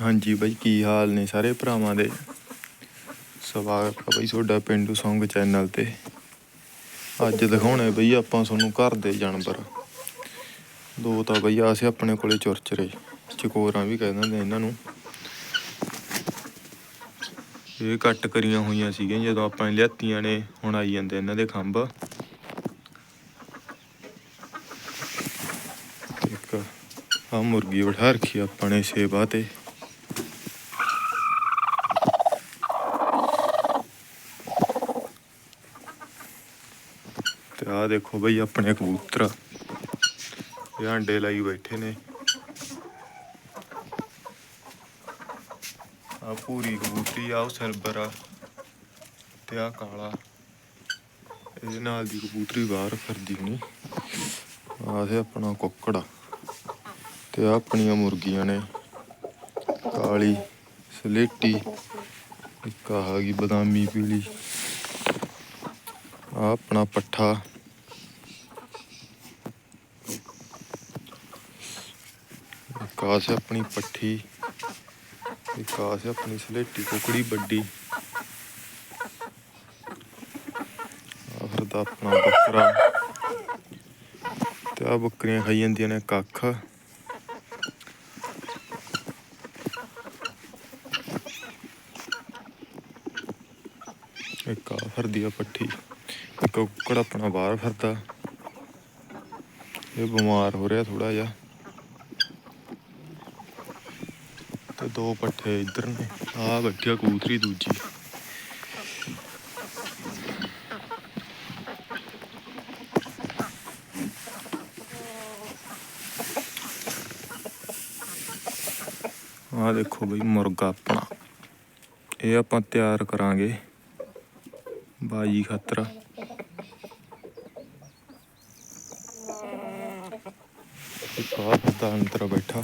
ਹਾਂਜੀ ਬਾਈ, ਕੀ ਹਾਲ ਨੇ ਸਾਰੇ ਭਰਾਵਾਂ ਦੇ? ਸਵਾਗਤ ਹੈ ਬਾਈ ਤੁਹਾਡਾ ਪਿੰਡੂ ਸੌਂਗ ਚੈਨਲ ਤੇ। ਅੱਜ ਦਿਖਾਉਣੇ ਬਈ ਆਪਾਂ ਤੁਹਾਨੂੰ ਘਰ ਦੇ ਜਾਨਵਰ। ਦੋ ਤਾਂ ਬਈ ਆਸੇ ਆਪਣੇ ਕੋਲੇ ਚੁਰਚਰੇ, ਚਕੋਰਾਂ ਵੀ ਕਹਿੰਦੇ ਨੇ ਇਹਨਾਂ ਨੂੰ। ਇਹ ਕੱਟ ਕਰੀਆਂ ਹੋਈਆਂ ਸੀਗੀਆਂ ਜਦੋਂ ਆਪਾਂ ਲਿਆਤੀਆਂ ਨੇ, ਹੁਣ ਆਈ ਜਾਂਦੇ ਇਹਨਾਂ ਦੇ ਖੰਭ। ਇੱਕ ਆ ਮੁਰਗੀ ਬਿਠਾ ਰੱਖੀ ਆ ਆਪਾਂ ਨੇ ਸੇਵਾ ਤੇ। ਆਹ ਦੇਖੋ ਬਈ ਆਪਣੇ ਕਬੂਤਰ। ਇਹ ਅੰਡੇ ਲਾਈ ਬੈਠੇ ਨੇ। ਆ ਪੂਰੀ ਕਬੂਤਰੀ ਆ, ਉਹ ਸਿਲਵਰ ਆ ਤੇ ਆ ਕਾਲਾ। ਇਹਦੇ ਨਾਲ ਦੀ ਕਬੂਤਰੀ ਬਾਹਰ ਫਿਰਦੀ ਹੋਣੀ। ਆ ਤੇ ਆਪਣਾ ਕੁੱਕੜ ਤੇ ਆ ਆਪਣੀਆਂ ਮੁਰਗੀਆਂ ਨੇ। ਕਾਲੀ, ਸਲੇਟੀ, ਇੱਕ ਆ ਗਈ ਬਦਾਮੀ ਪੀਲੀ। ਆ ਆਪਣਾ ਪੱਠਾ। ਇੱਕ ਆਹ ਆਪਣੀ ਪੱਠੀ ਇੱਕ ਆਹ ਸੀ ਆਪਣੀ ਸਲੇਟੀ, ਕੁਕੜੀ, ਵੱਡੀ। ਆ ਫਿਰ ਦਾ ਆਪਣਾ ਬੱਕਰਾ। ਤੇ ਆ ਬੱਕਰੀਆਂ ਖਾਈ ਜਾਂਦੀਆਂ ਨੇ ਕੱਖ। ਇੱਕ ਫਰਦੀ ਆ ਪੱਠੀ, ਇੱਕ ਕੁੱਕੜ ਆਪਣਾ ਬਾਹਰ ਫਿਰਦਾ। ਇਹ ਬਿਮਾਰ ਹੋ ਰਿਹਾ ਥੋੜਾ ਜਿਹਾ। ਤੇ ਦੋ ਪੱਠੇ ਇੱਧਰ ਨੇ ਆ ਬੈਠੀ ਆ ਦੂਜੀ। ਆ ਦੇਖੋ ਬਈ ਮੁਰਗਾ ਆਪਣਾ। ਇਹ ਆਪਾਂ ਤਿਆਰ ਕਰਾਂਗੇ ਬਾਜੀ ਖਾਤਰ। ਇੱਕ ਆ ਅੰਦਰ ਬੈਠਾ।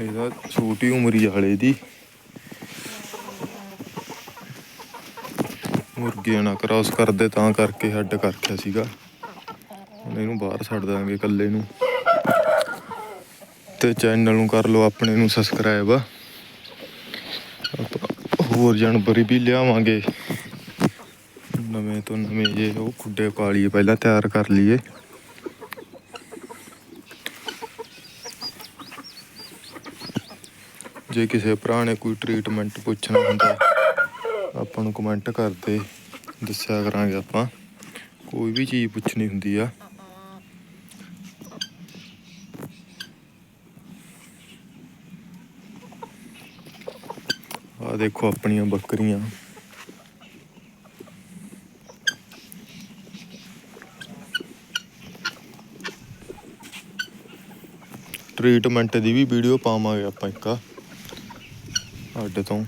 ਇਹਦਾ ਛੋਟੀ ਉਮਰੀ ਵਾਲੇ ਦੀ। ਮੁਰਗੀਆਂ ਨਾਲ ਕ੍ਰਾਸ ਕਰਦੇ ਤਾਂ ਕਰਕੇ ਹੱਡ ਕਰਖਿਆ ਸੀਗਾ। ਹੁਣ ਇਹਨੂੰ ਬਾਹਰ ਛੱਡ ਦਾਂਗੇ ਇਕੱਲੇ ਨੂੰ। ਤੇ ਚੈਨਲ ਨੂੰ ਕਰ ਲਓ ਆਪਣੇ ਨੂੰ ਸਬਸਕ੍ਰਾਈਬ ਆਪਾਂ ਹੋਰ ਜਾਨਵਰ ਵੀ ਲਿਆਵਾਂਗੇ। ਨਵੇਂ ਤੋਂ ਨਵੇਂ ਜੇ ਉਹ ਖੁੱਡੇ ਪਾ ਲਈਏ ਪਹਿਲਾਂ ਤਿਆਰ ਕਰ ਲਈਏ। ਜੇ ਕਿਸੇ ਭਰਾ ਨੇ ਕੋਈ ਟ੍ਰੀਟਮੈਂਟ ਪੁੱਛਣਾ ਹੁੰਦਾ, ਆਪਾਂ ਨੂੰ ਕਮੈਂਟ ਕਰਦੇ ਦੱਸਿਆ ਕਰਾਂਗੇ ਆਪਾਂ। ਕੋਈ ਵੀ ਚੀਜ਼ ਪੁੱਛਣੀ ਹੁੰਦੀ ਆ। ਆ ਦੇਖੋ ਆਪਣੀਆਂ ਬੱਕਰੀਆਂ। ਟ੍ਰੀਟਮੈਂਟ ਦੀ ਵੀ ਵੀਡੀਓ ਪਾਵਾਂਗੇ ਆਪਾਂ ਇੱਕ। ਸਾਡੇ ਤੋਂ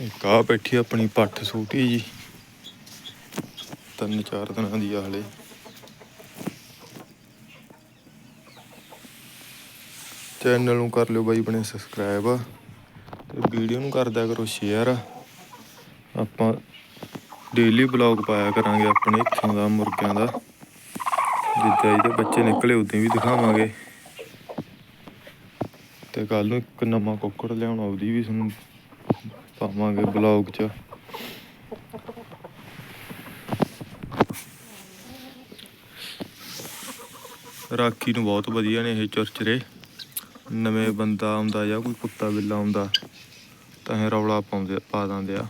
ਇੱਕ ਆ ਬੈਠੀ ਆਪਣੀ ਪੱਠ ਛੋਟੀ ਜੀ। ਤਿੰਨ ਚਾਰ ਦਿਨਾਂ ਦੀ ਆ ਹਲੇ। ਚੈਨਲ ਨੂੰ ਕਰ ਲਿਓ ਬਾਈ ਆਪਣੇ ਸਬਸਕ੍ਰਾਈਬ ਤੇ ਵੀਡੀਓ ਨੂੰ ਕਰਦਿਆ ਕਰੋ ਸ਼ੇਅਰ ਆਪਾਂ ਡੇਲੀ ਬਲੌਗ ਪਾਇਆ ਕਰਾਂਗੇ ਆਪਣੇ ਇੱਥੋਂ ਦਾ, ਮੁਰਗਿਆਂ ਦਾ। ਜਿੱਦਾਂ ਇਹਦੇ ਬੱਚੇ ਨਿਕਲੇ, ਉਦੋਂ ਵੀ ਦਿਖਾਵਾਂਗੇ। ਤੇ ਕੱਲ ਨੂੰ ਇੱਕ ਨਵਾਂ ਕੁੱਕੜ ਲਿਆਉਣਾ, ਉਹਦੀ ਵੀ ਤੁਹਾਨੂੰ ਪਾਵਾਂਗੇ ਬਲੌਗ 'ਚ। ਰਾਖੀ ਨੂੰ ਬਹੁਤ ਵਧੀਆ ਨੇ ਇਹ ਚੁਰਚਰੇ। ਨਵੇਂ ਬੰਦਾ ਆਉਂਦਾ ਜਾਂ ਕੋਈ ਕੁੱਤਾ ਬਿੱਲਾ ਆਉਂਦਾ, ਤਾਂ ਇਹ ਰੌਲਾ ਪਾਉਂਦੇ ਪਾ ਦਿੰਦੇ ਆ।